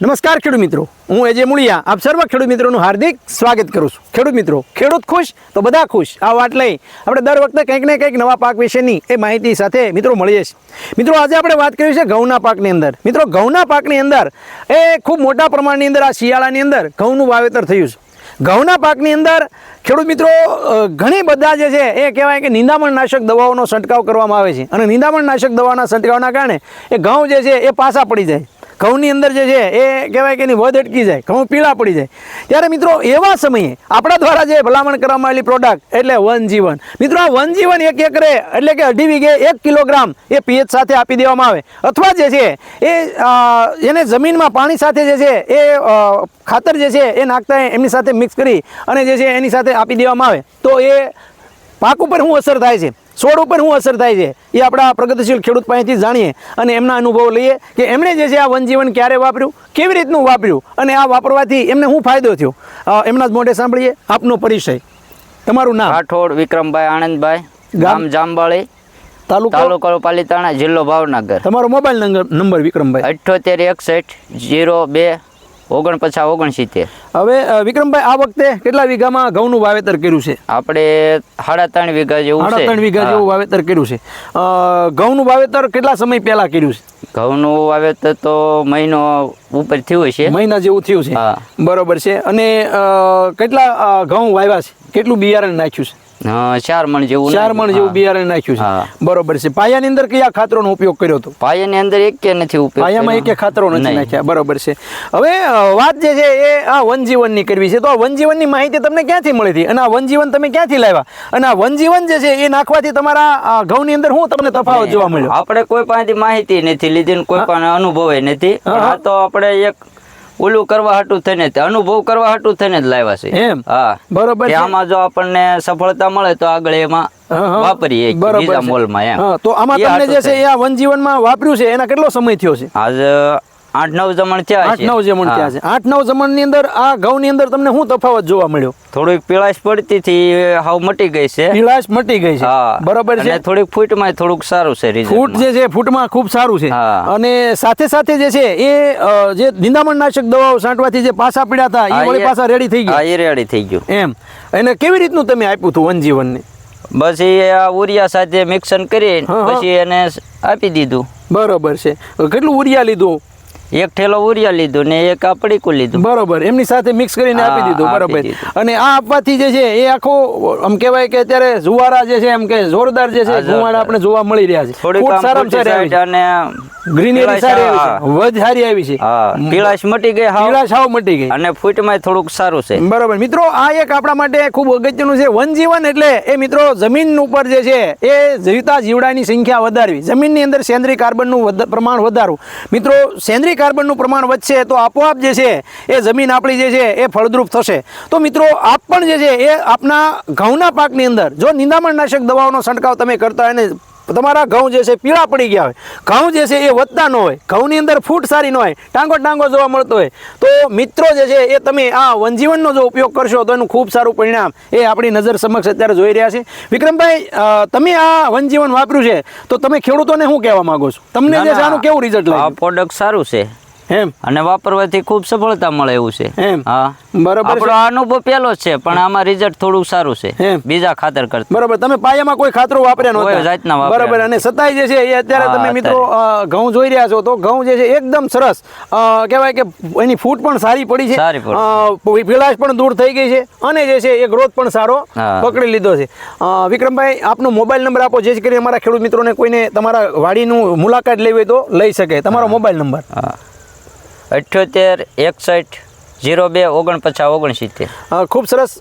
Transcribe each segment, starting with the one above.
નમસ્કાર ખેડૂત મિત્રો. હું એજે મુળિયા. આપ સર્વ ખેડૂત મિત્રોનું હાર્દિક સ્વાગત કરું છું. ખેડૂત મિત્રો, ખેડૂત ખુશ તો બધા ખુશ. આ વાત લઈ આપણે દર વખતે કંઈક ને કંઈક નવા પાક વિશેની એ માહિતી સાથે મિત્રો મળીએ છીએ. મિત્રો, આજે આપણે વાત કરી છે ઘઉંના પાકની અંદર. મિત્રો, ઘઉંના પાકની અંદર એ ખૂબ મોટા પ્રમાણની અંદર આ શિયાળાની અંદર ઘઉંનું વાવેતર થયું છે. ઘઉંના પાકની અંદર ખેડૂત મિત્રો ઘણી બધા જે છે એ કહેવાય કે નિંદામણ નાશક દવાઓનો છંટકાવ કરવામાં આવે છે. અને નિંદામણ નાશક દવાના છંટકાવના કારણે એ ઘઉં જે છે એ પાસા પડી જાય. ઘઉંની અંદર જે છે, એ કહેવાય કે એની વધ અટકી જાય, ઘઉં પીળા પડી જાય. ત્યારે મિત્રો એવા સમયે આપણા દ્વારા જે ભલામણ કરવામાં આવેલી પ્રોડક્ટ એટલે વનજીવન મિત્રો આ વનજીવન એક એકરે એટલે કે અઢી વીઘે એક કિલોગ્રામ એ પીએચ સાથે આપી દેવામાં આવે. અથવા જે છે, એ એને જમીનમાં પાણી સાથે જે છે, એ ખાતર જે છે, એ નાખતા એમની સાથે મિક્સ કરી અને જે છે, એની સાથે આપી દેવામાં આવે. તો એ પાક ઉપર શું અસર થાય છે? છોડ ઉપર શું અસર થાય છે? એ આપણા પ્રગતિશીલ ખેડૂત પાસેથી જાણીએ અને એમના અનુભવ લઈએ કે એમણે જે છે આ વનજીવન ક્યારે વાપર્યું કેવી રીતનું વાપર્યું અને આ વાપરવાથી એમને શું ફાયદો થયો? એમના જ મોઢે સાંભળીએ આપનો પરિચય. તમારું નામ? રાઠોડ વિક્રમભાઈ આનંદભાઈ ગામ? જાંબાળી તાલુકો? તાલુકો પાલીતાણા જિલ્લો ભાવનગર. તમારો મોબાઈલ નંબર નંબર વિક્રમભાઈ. અઠ્યોતેર એકસઠ જીરો બે ઓગણપચાસ ઓગણસિત્તેર. હવે વિક્રમભાઈ આ વખતે કેટલા વીઘામાં ઘઉંનું વાવેતર કર્યું છે? આપણે સાડા ત્રણ વીઘા જેવું સાડા ત્રણ વીઘા જેવું વાવેતર કર્યું છે. ઘઉંનું વાવેતર કેટલા સમય પહેલા કર્યું છે? ઘઉંનું વાવેતર તો મહિનો ઉપર થયું છે મહિના જેવું થયું છે. બરોબર છે. અને કેટલા ઘઉં વાવ્યા છે? કેટલું બિયારણ નાખ્યું છે? ચાર મણ જેવું ચાર મણ જેવું બિયારણ નાખ્યું છે. બરોબર છે. પાયાની અંદર કયા ખાતરોનો ઉપયોગ કર્યો હતો? પાયાની અંદર એક કે નથી ઉપયોગ પાયામાં કર્યો? ખાતરો નથી નાખ્યા. બરોબર છે. હવે વાત જે છે એ આ વનજીવનની કરવી છે. તો આ વનજીવનની માહિતી તમને ક્યાંથી મળી હતી? અને આ વનજીવન તમે ક્યાંથી લાવ્યા? અને આ વનજીવન જે છે એ નાખવાથી તમારા ઘઉંની અંદર શું તમને તફાવત જોવા મળ્યો? આપણે કોઈ પાસેથી માહિતી નથી લીધી કોઈ પણ અનુભવે નથી આ તો આપણે એક ઓલું કરવા હાટું થઈને અનુભવ કરવા હાટું થઈને જ લાવ્યા છે. એમ? હા. બરોબર આમાં જો આપણને સફળતા મળે તો આગળ એમાં. વાપરીએ બીજા મોલમાં એમ. તો આમાં તમને જે છે એ આ વનજીવનમાં વાપર્યું છે એના કેટલો સમય થયો છે? આજ આઠ નવ જમણ ત્યાં આઠ નવ જમણ ત્યાં છે. આઠ નવ જમણની અંદર આ ઘઉંની અંદર તમને શું તફાવત જોવા મળ્યો? થોડીક પીળાશ પડતી હતી હાવ મટી ગઈ છે. પીળાશ મટી ગઈ છે. બરોબર છે? થોડીક ફૂટમાં થોડુંક સારું છે ફૂટ જે છે ફૂટમાં ખૂબ સારું છે. અને સાથે સાથે જે છે એ જે નિંદામણ નાશક દવાઓ છાંટવાથી જે પાસા પીડા હતા એ વળી પાછા રેડી થઈ ગયા. એ રેડી થઈ ગયું. એમ. એને કેવી રીતનું તમે આપ્યું હતું વનજીવનને? બસ એ આ ઉરિયા સાથે મિક્સન કરી. પછી એને આપી દીધું. બરોબર છે. કેટલું ઉરિયા લીધું? એક ઠેલો ઉરિયા લીધો ને એક આ પડીકું લીધું. બરોબર એમની સાથે મિક્સ કરીને આપી દીધું બરોબર. અને આ આપવાથી જે છે એ આખો આમ કહેવાય કે અત્યારે જુવારા જે છે એમ કે જોરદાર જે છે હા, આપણે જોવા મળી રહ્યા છે. થોડી સારામાં સારી છે. અને ગ્રીનરી સારી આવી છે. વધ સારી આવી છે. પીળાશ મટી ગઈ હાવ. પીળાશ હાવ મટી ગઈ. અને ફૂટમાં થોડુંક સારું છે. બરોબર. મિત્રો આ એક આપણા માટે ખૂબ અગત્યનું છે. વનજીવન એટલે એ મિત્રો જમીન ઉપર જે છે એ જીવતા જીવડાની સંખ્યા વધારવી. જમીનની અંદર સેન્દ્રીય કાર્બનનું પ્રમાણ વધારવું. મિત્રો સેન્દ્રીય કાર્બનનું પ્રમાણ વધશે તો આપોઆપ જે છે એ જમીન આપણી જે છે એ ફળદ્રુપ થશે. તો મિત્રો, આપ પણ જે છે એ આપના ઘઉંના પાકની અંદર જો નિંદામણનાશક દવાઓનો છંટકાવ તમે કરતા હોય ને તમારા ઘઉં જે છે પીળા પડી ગયા હોય. ઘઉં જે છે એ વધતા ન હોય. ઘઉંની અંદર ફૂટ સારી ન હોય. ટાંગો ટાંગો જોવા મળતો હોય. તો મિત્રો જે છે એ તમે આ વનજીવનનો જો ઉપયોગ કરશો તો એનું ખૂબ સારું પરિણામ એ આપણી નજર સમક્ષ અત્યારે જોઈ રહ્યા છે. વિક્રમભાઈ તમે આ વનજીવન વાપર્યું છે તો તમે ખેડૂતોને શું કહેવા માગો છો? તમને જે છે આનું કેવું રિઝલ્ટ આ પ્રોડક્ટ સારું છે. એમ. અને વાપરવાથી ખૂબ સફળતા મળે એવું છે. એમ. હા. બરોબર આપણો અનુભવ પહેલો છે પણ આમાં રિઝલ્ટ થોડું સારું છે. બીજા ખાતર કરતા. બરોબર. તમે પાયામાં કોઈ ખાતરો વાપર્યા નહોતા. જાતના બરોબર. અને છતાંય જે છે એ અત્યારે તમે મિત્રો ઘઉં જોઈ રહ્યા છો તો ઘઉં જે છે એકદમ સરસ. કહેવાય કે એની ફૂટ પણ સારી પડી છે. સારી પડી. પણ દૂર થઈ ગઈ છે. અને જે છે એ ગ્રોથ પણ સારો પકડી લીધો છે. વિક્રમભાઈ આપનો મોબાઈલ નંબર આપો જેથી કરી અમારા ખેડૂત મિત્રોને કોઈને તમારા વાડીનું મુલાકાત લેવી હોય તો લઈ શકે. તમારો મોબાઈલ નંબર. અઠ્યોતેર, એકસઠ જીરો બે ઓગણપચાસ, ઓગણસિત્તેર. ખૂબ સરસ.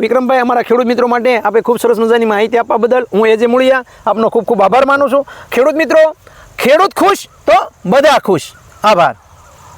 વિક્રમભાઈ, અમારા ખેડૂત મિત્રો માટે આપણે ખૂબ સરસ મજાની માહિતી આપવા બદલ હું એજે મૂળિયા, આપનો ખૂબ ખૂબ આભાર માનું છું. ખેડૂત મિત્રો, ખેડૂત ખુશ તો બધા ખુશ. આભાર.